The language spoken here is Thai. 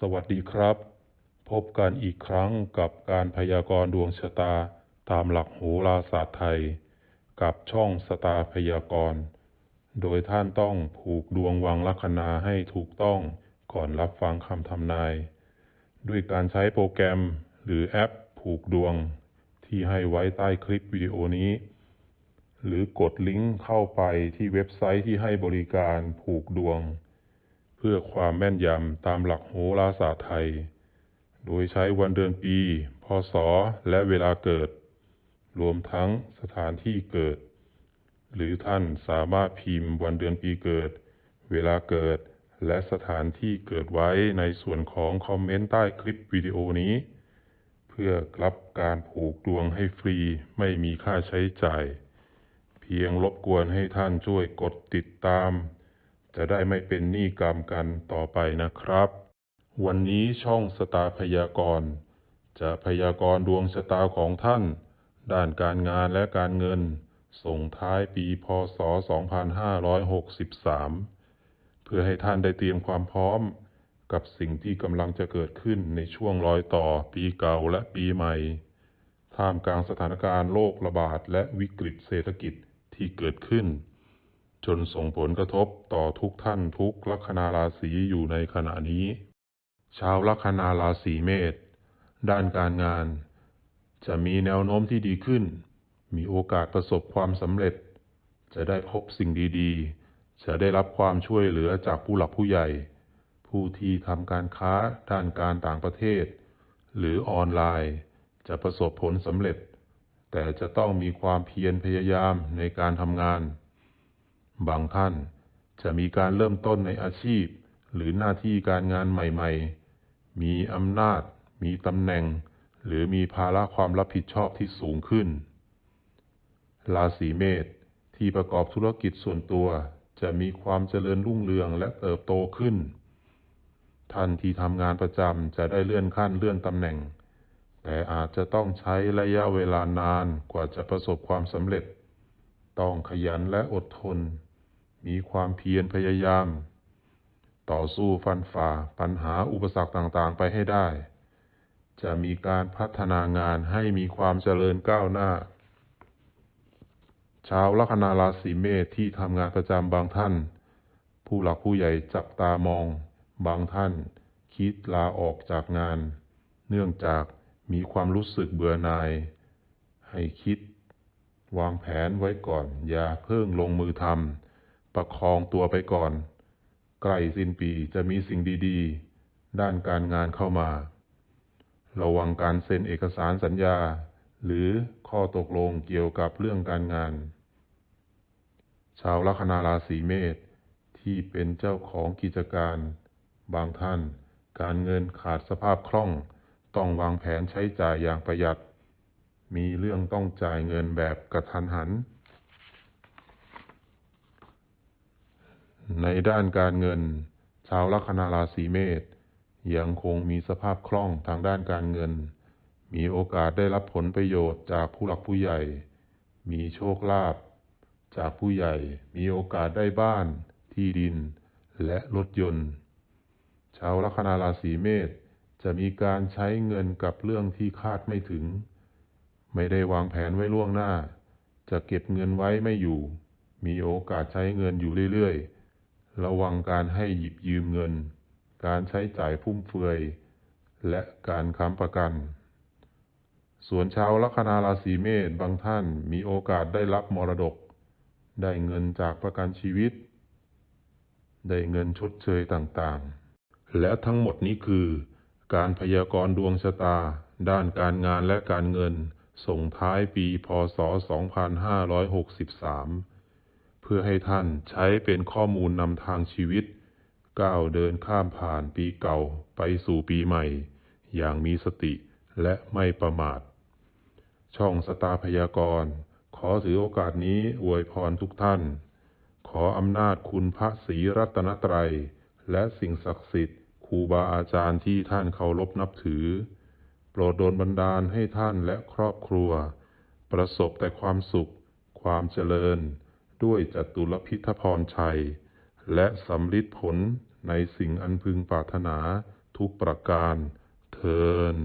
สวัสดีครับ พบกันอีกครั้งกับการพยากรณ์ดวงชะตาตามหลักโหราศาสตร์ไทย กับช่องสตาร์พยากรณ์ โดยท่านต้องผูกดวงวังลัคนาให้ถูกต้องก่อนรับฟังคำทำนาย ด้วยการใช้โปรแกรมหรือแอปผูกดวง ที่ให้ไว้ใต้คลิปวิดีโอนี้ หรือกดลิงก์เข้าไปที่เว็บไซต์ที่ให้บริการผูกดวง พื่อความแม่นยำตามหลักโหราศาสตร์ไทย โดยใช้วันเดือนปี พศ และเวลาเกิด รวมทั้งสถานที่เกิด หรือท่านสามารถพิมพ์วันเดือนปีเกิด เวลาเกิด และสถานที่เกิดไว้ในส่วนของคอมเมนต์ใต้คลิปวิดีโอนี้ เพื่อรับการผูกดวงให้ฟรีไม่มีค่าใช้จ่าย เพียงรบกวนให้ท่านช่วยกดติดตาม จะได้ไม่เป็นหนี้กรรมกันต่อไปนะครับ วันนี้ช่องสตาร์พยากรณ์ จะพยากรณ์ดวงชะตาของท่าน ด้านการงานและการเงิน ส่งท้ายปีพศ 2563 เพื่อให้ท่านได้เตรียมความพร้อม กับสิ่งที่กำลังจะเกิดขึ้นในช่วงรอยต่อปีเก่าและปีใหม่ ท่ามกลางสถานการณ์โรคระบาดและวิกฤตเศรษฐกิจที่เกิดขึ้น จนส่งผลกระทบต่อทุกท่านทุกลัคนาราศีอยู่ในขณะนี้ ชาวลัคนาราศีเมษด้านการงาน จะมีแนวโน้มที่ดีขึ้น มีโอกาสประสบความสำเร็จ จะได้พบสิ่งดีๆ จะได้รับความช่วยเหลือจากผู้หลักผู้ใหญ่ ผู้ที่ทำการค้าด้านการต่างประเทศ หรือออนไลน์ จะประสบผลสำเร็จ แต่จะต้องมีความเพียรพยายามในการทำงาน บางท่านจะมีการเริ่มต้นในอาชีพ หรือหน้าที่การงานใหม่ๆ มีอำนาจ มีตำแหน่ง หรือมีภาระความรับผิดชอบที่สูงขึ้น ราศีเมษที่ประกอบธุรกิจส่วนตัว จะมีความเจริญรุ่งเรืองและเติบโตขึ้น ท่านที่ทำงานประจำจะได้เลื่อนขั้นเลื่อนตำแหน่ง แต่อาจจะต้องใช้ระยะเวลานานกว่าจะประสบความสำเร็จ ต้องขยันและอดทน มีความเพียรพยายาม ต่อสู้ฟันฝ่าปัญหาอุปสรรคต่างๆ ไปให้ได้ จะมีการพัฒนางานให้มีความเจริญก้าวหน้า ชาวลัคนาราศีเมษที่ทำงานประจำบางท่าน ผู้หลักผู้ใหญ่จับตามอง บางท่าน คิดลาออกจากงาน เนื่องจากมีความรู้สึกเบื่อหน่าย ให้คิด วางแผนไว้ก่อน อย่าเพิ่งลงมือทำประคองตัวไปก่อน ใกล้สิ้นปีจะมีสิ่งดีๆ ด้านการงานเข้ามา ระวังการเซ็นเอกสารสัญญา หรือข้อตกลงเกี่ยวกับเรื่องการงาน ชาวลัคนาราศีเมษที่เป็นเจ้าของกิจการ บางท่าน การเงินขาดสภาพคล่อง ต้องวางแผนใช้จ่ายอย่างประหยัด มีเรื่องต้องจ่ายเงินแบบกระทันหัน ในด้านการเงิน ชาวลัคนาราศีเมษยังคงมีสภาพคล่องทางด้านการเงิน มีโอกาสได้รับผลประโยชน์จากผู้หลักผู้ใหญ่ มีโชคลาภจากผู้ใหญ่ มีโอกาสได้บ้าน ที่ดิน และรถยนต์ ชาวลัคนาราศีเมษจะมีการใช้เงินกับเรื่องที่คาดไม่ถึง ไม่ได้วางแผนไว้ล่วงหน้า จะเก็บเงินไว้ไม่อยู่ มีโอกาสใช้เงินอยู่เรื่อยๆ ระวังการให้หยิบยืมเงิน การใช้จ่ายฟุ่มเฟือย และการค้ำประกัน ส่วนชาวลัคนาราศีเมษบางท่านมีโอกาสได้รับมรดก ได้เงินจากประกันชีวิต ได้เงินชดเชยต่างๆ และทั้งหมดนี้คือ การพยากรณ์ดวงชะตา ด้านการงานและการเงิน ส่งท้ายปีพศ 2563 เพื่อให้ท่านใช้เป็นข้อมูลนำทางชีวิต ก้าวเดินข้ามผ่านปีเก่าไปสู่ปีใหม่ อย่างมีสติและไม่ประมาท ช่องสตาร์พยากรณ์ขอถือโอกาสนี้อวยพรทุกท่าน ขออำนาจคุณพระศรีรัตนตรัย และสิ่งศักดิ์สิทธิ์ครูบาอาจารย์ที่ท่านเคารพนับถือ โปรดโดนบันดาลให้ท่านและครอบครัว ประสบแต่ความสุข ความเจริญ ด้วยจตุรพิทพรชัย และสำลิดผลในสิ่งอันพึงปรารถนาทุกประการเทิน